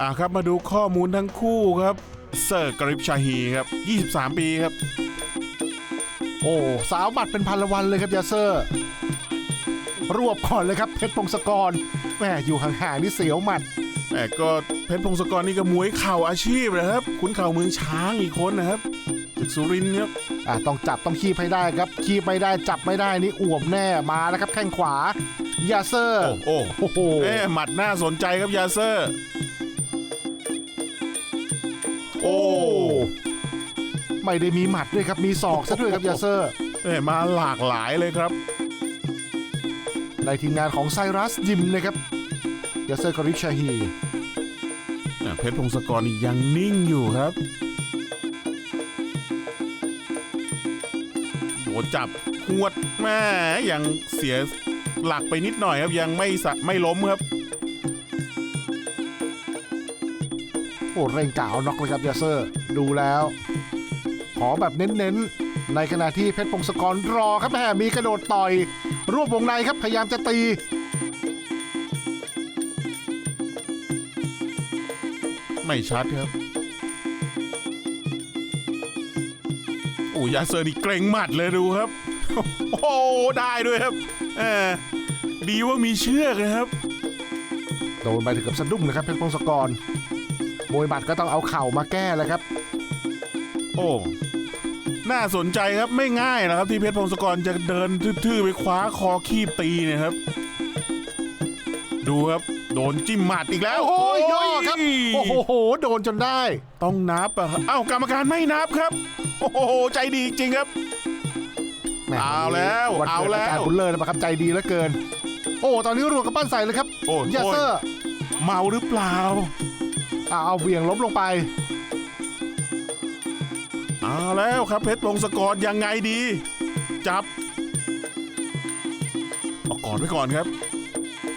อะครับมาดูข้อมูลทั้งคู่ครับ เซอร์กริปชาฮีครับ 23 ปีครับ โอ้สาวบัตรเป็นพันละวันเลยครับยาเซอร์ รวบก่อนเลยครับเพชรพงศกรแหมอยู่ห่างๆนี่เสียวหมัดแต่ก็เพชรพงศกรนี่ก็มวยเข่าอาชีพนะครับขุนเข่าเมืองช้างอีกคนนะครับจากสุรินทร์ครับอะต้องจับต้องคีบให้ได้ครับ คีบไม่ได้จับไม่ได้นี่อ่วมแน่มาแล้วครับแข้งขวา ยาเซอร์ โอ้โอ้โอ้โหเอ๊ะหมัดน่าสนใจครับยาเซอร์ โอ้ ไม่ได้มีหมัดด้วยครับ มีศอกซะด้วยครับยาเซอร์ เอ๊ะมาหลากหลายเลยครับ ในทีมงานของไซรัสยิมนะครับยาเซอร์กริชชาฮี อะเพชรพงศกรนี่ยังนิ่งอยู่ครับโดนจับหวดแม่ยังเสียหลักไปนิดหน่อยครับยังไม่สะไม่ล้มครับ อ้เร่งกล่าวน็อกเลยครับยาเซอร์ ดูแล้ว ขอแบบเน้นๆ ในขณะที่เพชรพงศกรรอครับแหมมีกระโดดต่อย รวบวงในครับพยายามจะตี ไม่ชัดครับโอ้ยาเซอร์นี่เกรงหมัดเลยดูครับ โอ้ได้ด้วยครับเออดีว่ามีเชือกนะครับ โดนไปถึงกับสะดุ้งนะครับเพชรพงศกร มวยหมัดก็ต้องเอาเข่ามาแก้แล้วครับ โอ้ น่าสนใจครับไม่ง่ายนะครับ ที่เพชรพงศกรจะเดินทื่อๆไปคว้าคอคีบตีเนี่ยครับ ดูครับโดนจิ้มหมัดอีกแล้วโอ้โหย่อครับ โอ้โห โดนจนได้ ต้องนับอะครับเอ้ากรรมการไม่นับครับ โอ้โห ใจดีจริงครับแหมเอาแล้ววันเอาเกิดแล้วอาจารย์บุญเลิศประคับใจดีเหลือเกิน โอ้ ตอนนี้รัวกับปั้นใส่เลยครับ โอ้ยาเซอร์ เมาหรือเปล่า อ่าเอาเหวี่ยงล้มลงไป เอาแล้วครับเพชรพงศกรยังไงดี จับเอาก่อนไว้ก่อนครับ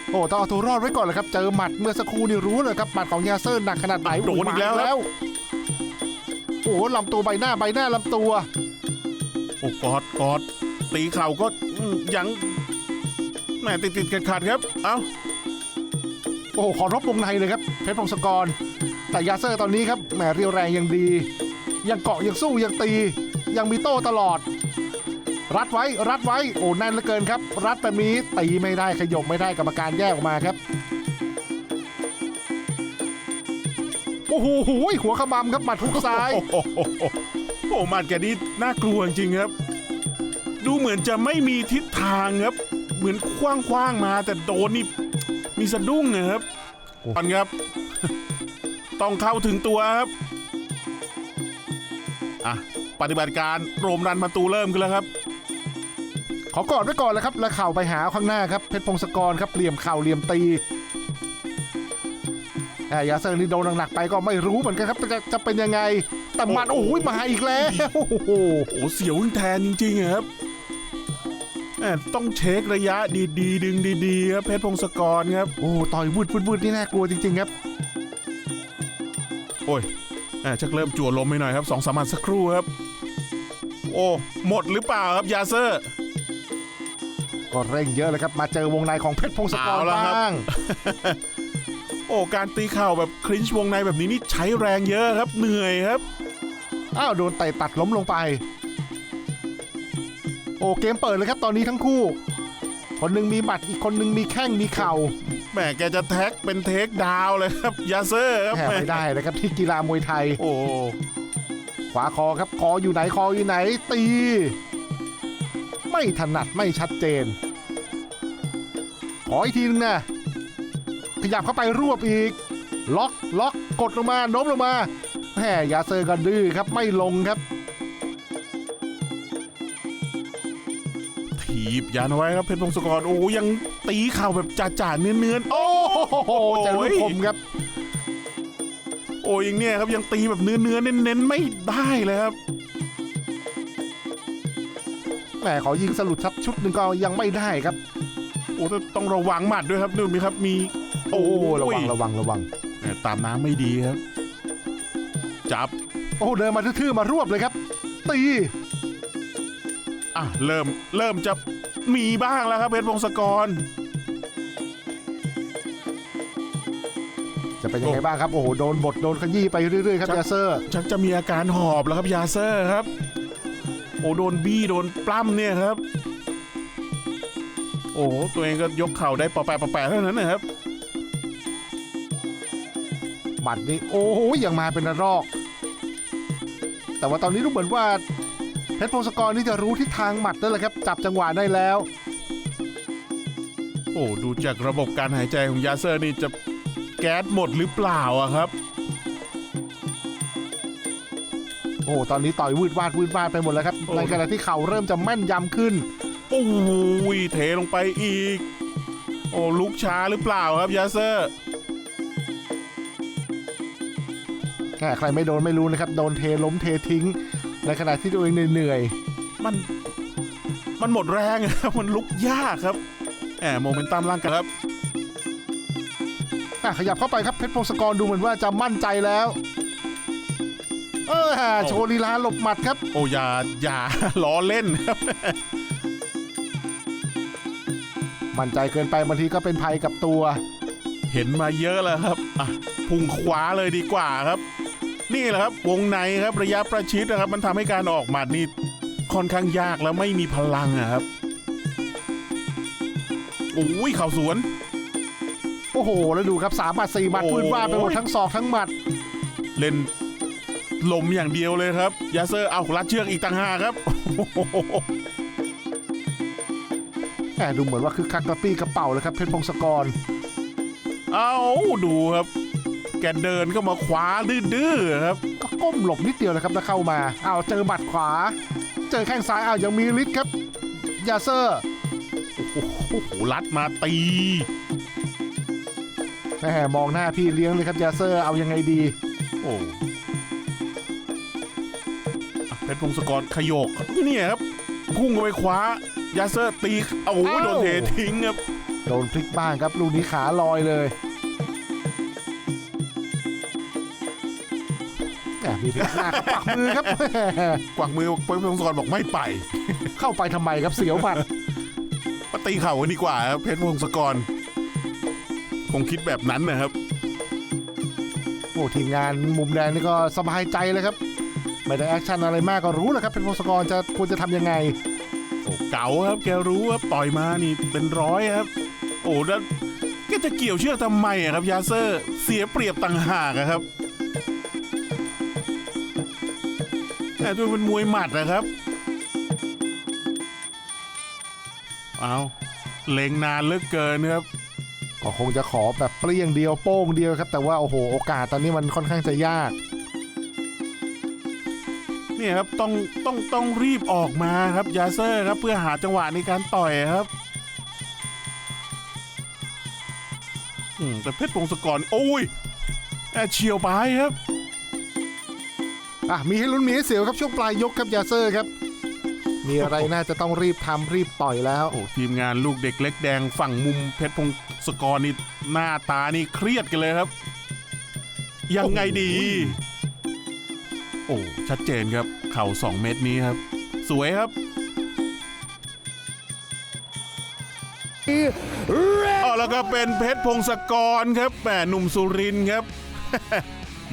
โอ้ต้องเอาตัวรอดไว้ก่อนเลยครับ เจอหมัดเมื่อสักครู่นี่รู้เลยครับหมัดของยาเซอร์หนักขนาดไหนโดนอีกแล้วครับโอ้โหลำตัวใบหน้าใบหน้าลำตัว โอ้กอดกอดตีเข่าก็อืมยังแหมติดติดขัดขัดๆครับ เอ้า โอ้โหขอรบวงในเลยครับเพชรพงศกร แต่ยาเซอร์ตอนนี้ครับแหมเรียวแรงยังดี ยังเกาะยังสู้ยังตี ยังมีโต้ตลอด รัดไว้รัดไว้โอ้แน่นเหลือเกินครับ รัดแบบนี้ตีไม่ได้ขยบไม่ได้กรรมการแยกออกมาครับโอ้โหหัวขมำครับหมัดทุกซ้ายโอ้โหโอ้โอ้หมัดแกนี่น่ากลัวจริงครับ ดูเหมือนจะไม่มีทิศทางครับ เหมือนคว้างคว้างๆมาแต่โดนนี่ มีสะดุ้งนะครับโอ้ก่อนครับ ต้องเข้าถึงตัวครับอะปฏิบัติการโรมรันประตูเริ่มกันแล้วครับ ขอกอดไว้ก่อนเลยครับ แล้วเข่าไปหาข้างหน้าครับ เพชรพงศกรครับเหลี่ยมเข่าเหลี่ยมตีแต่ยาเซอร์นี่โดนหนักๆไปก็ไม่รู้เหมือนกันครับจะจะเป็นยังไง แต่หมันโอ้โอ้โหโหมาอีกแล้ว โอ้โหโอ้เสียวแทนจริงๆอะครับแหม่ ต้องเช็คระยะดีๆ ดึงดีๆครับเพชรพงศกรครับ โอ้ต่อยวุดวุดวุดนี่น่ากลัวจริง ๆ ครับ โอ้ยแหม่ชักเริ่มจั่วลมไปหน่อยครับสองสามหมัดสักครู่ครับ โอ้หมดหรือเปล่าครับยาเซอร์ก็เร่งเยอะเลยครับ มาเจอวงในของเพชรพงศกรเอาละครับบ้างโอ้การตีเข่าแบบคลินช์วงในแบบนี้นี่ใช้แรงเยอะครับเหนื่อยครับอ้าวโดนเตะตัดล้มลงไปโอ้เกมเปิดเลยครับตอนนี้ทั้งคู่ คนหนึ่งมีหมัดอีกคนหนึ่งมีแข้งมีเข่าแหมแกจะแท็กเป็นเทคดาวน์เลยครับยาเซอร์ครับแหมไม่ได้นะครับที่กีฬามวยไทย โอ้ขวาคอครับคออยู่ไหนคออยู่ไหนตี ไม่ถนัดไม่ชัดเจนขออีกทีนึงนะขยับเข้าไปรวบอีก ล็อกล็อกกดลงมาโน้มลงมาแหมยาเซอร์กันดื้อครับไม่ลงครับ ถีบยันเอาไว้ครับเพชรพงศกรโอ้ยังตีเข่าแบบจ่าๆเนื้อนๆโอ้โอ้โหเจะลูกคมครับ โอ้ยอย่างเนี้ยครับยังตีแบบเนื้อเนื้อๆเน้นๆไม่ได้เลยครับแหมขอยิงสลุดชัดชุดหนึ่งก็ยังไม่ได้ครับ โอ้แต่ต้องระวังหมัดด้วยครับนู่นมีครับมี โอ้ระวังระวังระวังแหม่ตามน้ำไม่ดีครับ จับ โอ้เดินมาทื่อๆมารวบเลยครับ ตีอะเริ่มเริ่มจะ มีบ้างแล้วครับเพชรพงศกร จะเป็นยังไงบ้างครับ โอ้โห โดนบทโดนขยี้ไปเรื่อยๆครับจะยาเซอร์ ชักจะมีอาการหอบแล้วครับยาเซอร์ครับ โอ้โดนบี้โดนปล้ำเนี่ยครับ โอ้โหตัวเองก็ยกเข่าได้ปอแปะปอแปะเท่านั้นนะครับหมัดนี่โอ้โหยังมาเป็นระรอก แต่ว่าตอนนี้ดูเหมือนว่าเพ ชรพงศกรนี่จะรู้ทิศทางหมัดแล้วแหละครับ จับจังหวะได้แล้ว โอ้ดูจากระบบการหายใจของยาเซอร์นี่จะแก๊สหมดหรือเปล่าอะครับ โอ้โหตอนนี้ต่อยวืดวาดวืดวาดไปหมดแล้วครับ โอ้ ในขณะที่เข่าเริ่มจะแม่นยำขึ้น โอ้ยเทลงไปอีก โอ้ลุกช้าหรือเปล่าครับยาเซอร์ ใครไม่โดนไม่รู้นะครับ โดนเทล้มเททิ้ง ในขณะที่ตัวเองเหนื่อยมันมันหมดแรงอะครับมันลุกยากครับแหมโมเมนตัมร่างกายครับๆอะขยับเข้าไปครับเพชรพงศกรดูเหมือนว่าจะมั่นใจแล้ว เออฮะโชว์ลีลาหลบหมัดครับ โอ้อย่าอย่าล้อเล่นครับมั่นใจเกินไปบางทีก็เป็นภัยกับตัว เห็นมาเยอะแล้วครับอะพุ่งขวาเลยดีกว่าครับ นี่แหละครับวงในครับระยะประชิดนะครับ มันทำให้การออกหมัดนี่ค่อนข้างยากแล้วไม่มีพลังอะครับโอ้ยเข่าสวน โอ้โห แล้วดูครับสามหมัดสี่หมัดโอ้พื้นว่าดไปหมดทั้งศอกทั้งหมัด เล่นลมอย่างเดียวเลยครับ ยาเซอร์เอารัดเชือกอีกต่างหากครับโอ้โหแหมดูเหมือนว่าคือคักกระปี้กระเป๋าเลยครับเพชรพงศกร เอาดูครับ แกเดินเข้ามาขวาดื้อๆครับ ก็ก้มหลบนิดเดียวนะครับแล้วเข้ามาอ้าวเจอหมัดขวา เจอแข้งซ้ายอ้าวยังมีฤทธิ์ครับ ยาเซอร์โอ้โหรัดมาตีแหมมองหน้าพี่เลี้ยงเลยครับยาเซอร์เอายังไงดี โอ้อะเพชรพงศกรขยโกเนี่ยครับพุ่งเข้าไปขวายาเซอร์ตีโอ้โหอ้าวโดนเททิ้งครับ โดนพลิกบ้างครับลูกนี้ขาลอยเลย มมีพลิกหน้ากับปักมือครับแหมกวักมือเพชรพงศกรบอกไม่ไปเข้าไปทำไมครับเสียวหมัดมาตีเข่ากันดีกว่าครับเพชรพงศกร คงคิดแบบนั้นนะครับ โอ้ทีมงานมุมแดงนี่ก็สบายใจเลยครับไม่ได้แอคชั่นอะไรมากก็รู้แหละครับเป็นพงศกรจะควรจะทำยังไง โอ้เก๋าครับแกรู้ว่าต่อยมานี่เป็นร้อยครับ โอ้แล้วแกจะเกี่ยวเชือกทำไมอะครับยาเซอร์ เสียเปรียบต่างหากอะครับ แต่ตัวเป็นมวยหมัดนะครับ เอาเล็งนานเหลือกเกินครับก็คงจะขอแบบเปรี้ยงเดียวโป้งเดียวครับ แต่ว่าโอ้โหโอกาสตอนนี้มันค่อนข้างจะยาก เนี่ยครับต้องต้องต้องรีบออกมาครับยาเซอร์ครับเพื่อหาจังหวะในการต่อยครับอืมแต่เพชรพงศกรโอ้ยแอบเฉียวไปครับ อะมีให้ลุ้นมีให้เสียวครับช่วงปลายยกครับยาเซอร์ครับ มีอะไรน่าจะต้องรีบทำรีบต่อยแล้วโอ้ทีมงานลูกเด็กเล็กแดงฝั่งมุมเพชรพงศกรนี่หน้าตานี่เครียดกันเลยครับ ยังไงดี โอ้ชัดเจนครับ เข่า2 เม็ดนี้ครับ สวยครับอ๋อแล้วก็เป็นเพชรพงศกรครับแหมหนุ่มสุรินทร์ครับ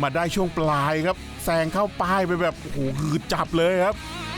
มาได้ช่วงปลายครับ แซงเข้าป้ายไปแบบโอ้โหคือจับเลยครับ